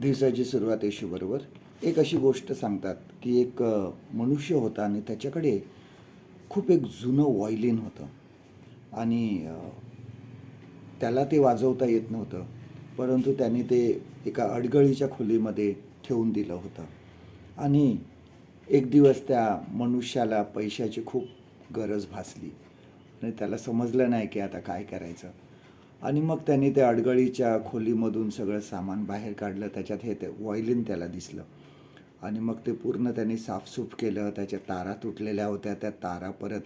दिवसाची सुरुवात येशूबरोबर एक अशी गोष्ट सांगतात की एक मनुष्य होता आणि त्याच्याकडे खूप एक जुनं व्हायलिन होतं. आणि त्याला ते वाजवता येत नव्हतं. परंतु त्याने ते एका अडगळीच्या खोलीमध्ये ठेवून दिलं होतं. आणि एक दिवस त्या मनुष्याला पैशाची खूप गरज भासली. आणि त्याला समजलं नाही की आता काय करायचं. आणि मग त्यांनी त्या अडगळीच्या खोलीमधून सगळं सामान बाहेर काढलं त्याच्यात हे ते व्हायलिन त्याला दिसलं. आणि मग ते पूर्ण त्यांनी साफसूफ केलं त्याच्या तारा तुटलेल्या होत्या त्या तारा परत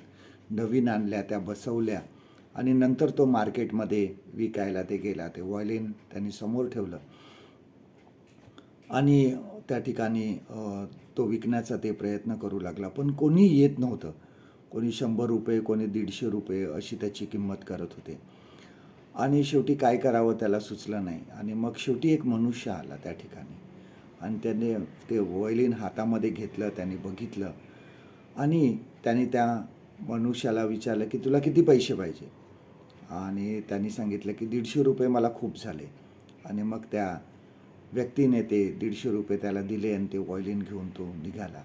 नवीन आणल्या त्या बसवल्या. आणि नंतर तो मार्केटमध्ये विकायला ते गेला ते व्हायलिन त्यांनी समोर ठेवलं. आणि त्या ठिकाणी तो विकण्याचा ते प्रयत्न करू लागला पण कोणी येत नव्हतं. कोणी शंभर रुपये कोणी दीडशे रुपये अशी त्याची किंमत करत होते. आणि शेवटी काय करावं त्याला सुचलं नाही. आणि मग शेवटी एक मनुष्य आला त्या ठिकाणी. आणि त्याने ते वॉयलिन हातामध्ये घेतलं त्याने बघितलं. आणि त्याने त्या मनुष्याला विचारलं की तुला किती पैसे पाहिजे? आणि त्यांनी सांगितलं की दीडशे रुपये मला खूप झाले. आणि मग त्या व्यक्तीने ते दीडशे रुपये त्याला दिले आणि ते वॉयलिन घेऊन तो निघाला.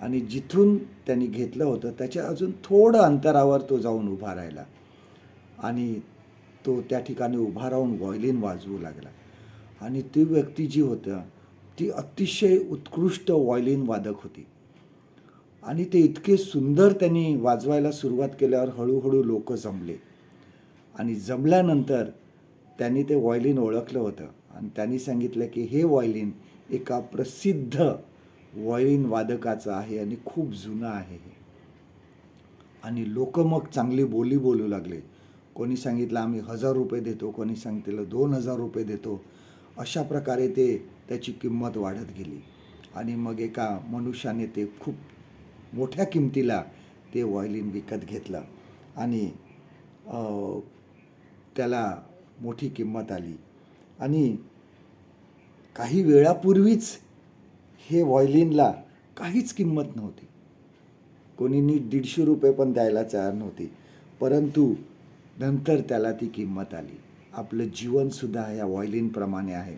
आणि जिथून त्यांनी घेतलं होतं त्याच्या अजून थोडं अंतरावर तो जाऊन उभा राहिला. आणि तो त्या ठिकाणी उभा राहून व्हायलिन वाजवू लागला. आणि ती व्यक्ती जी होतं ती अतिशय उत्कृष्ट व्हायलिन वादक होती. आणि ते इतके सुंदर त्यांनी वाजवायला सुरुवात केल्यावर हळूहळू लोक जमले. आणि जमल्यानंतर त्यांनी ते व्हायलिन ओळखलं होतं. आणि त्यांनी सांगितलं की हे व्हायलिन एका प्रसिद्ध व्हायलिन वादकाचं आहे आणि खूप जुनं आहे हे. आणि लोक मग चांगली बोली बोलू लागले. कोणी सांगितलं आम्ही हजार रुपये देतो कोणी सांगितलं दोन हजार रुपये देतो. अशा प्रकारे ते त्याची किंमत वाढत गेली. आणि मग एका मनुष्याने ते खूप मोठ्या किमतीला ते व्हायलिन विकत घेतलं. आणि त्याला मोठी किंमत आली. आणि काही वेळापूर्वीच हे व्हायलिनला काहीच किंमत नव्हती. कोणी नीट दीडशे रुपये पण द्यायला तयार नव्हती. परंतु नंतर त्याला ती किंमत आली. आपलं जीवनसुद्धा या व्हायलिनप्रमाणे आहे.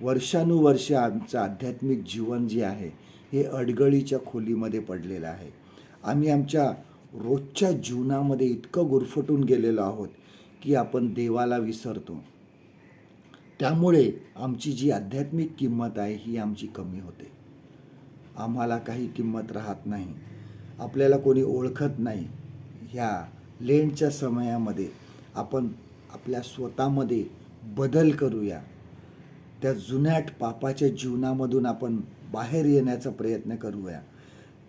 वर्षानुवर्ष आमचं आध्यात्मिक जीवन जे आहे हे अडगळीच्या खोलीमध्ये पडलेलं आहे. आम्ही आमच्या रोजच्या जीवनामध्ये इतकं गुरफटून गेलेलो आहोत की आपण देवाला विसरतो. त्यामुळे आमची जी आध्यात्मिक किंमत आहे ही आमची कमी होते. आम्हाला काही किंमत राहत नाही. आपल्याला कोणी ओळखत नाही. ह्या लेंडच्या समयामध्ये आपण आपल्या स्वतःमध्ये बदल करूया. त्या जुन्याट पापाच्या जीवनामधून आपण बाहेर येण्याचा प्रयत्न करूया.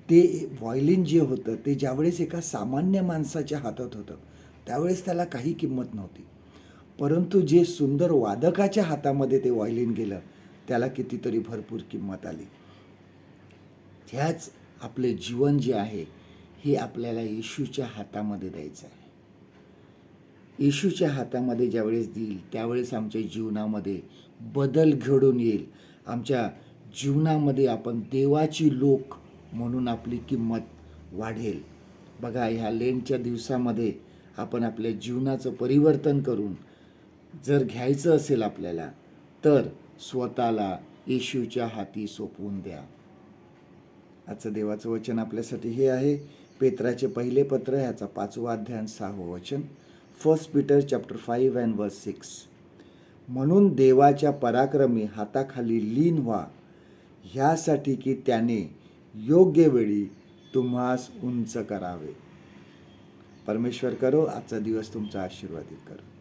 ते व्हायलिन जे होतं ते ज्यावेळेस एका सामान्य माणसाच्या हातात होतं त्यावेळेस त्याला काही किंमत नव्हती. परंतु जे सुंदर वादकाच्या हातामध्ये ते व्हायलिन गेलं त्याला कितीतरी भरपूर किंमत आली. ह्याच आपले जीवन जे आहे हे आपल्याला येशूच्या हातामध्ये द्यायचं आहे. येशूच्या हातामध्ये ज्यावेळेस देईल त्यावेळेस आमच्या जीवनामध्ये बदल घडून येईल. आमच्या जीवनामध्ये आपण देवाची लोक म्हणून आपली किंमत वाढेल. बघा ह्या लेनच्या दिवसामध्ये आपण आपल्या जीवनाचं परिवर्तन करून जर घ्यायचं असेल आपल्याला तर स्वतःला येशूच्या हाती सोपवून द्या. आजचं देवाचं वचन आपल्यासाठी हे आहे. पेत्राचे पहिले पत्र ह्याचा पाचवा अध्याय सहावं वचन first Peter chapter five and verse six म्हणून देवाच्या पराक्रमी हाताखाली लीन व्हा. ह्यासाठी की त्याने योग्य वेळी तुम्हास उंच करावे. परमेश्वर करो आजचा दिवस तुमचा आशीर्वादित करो.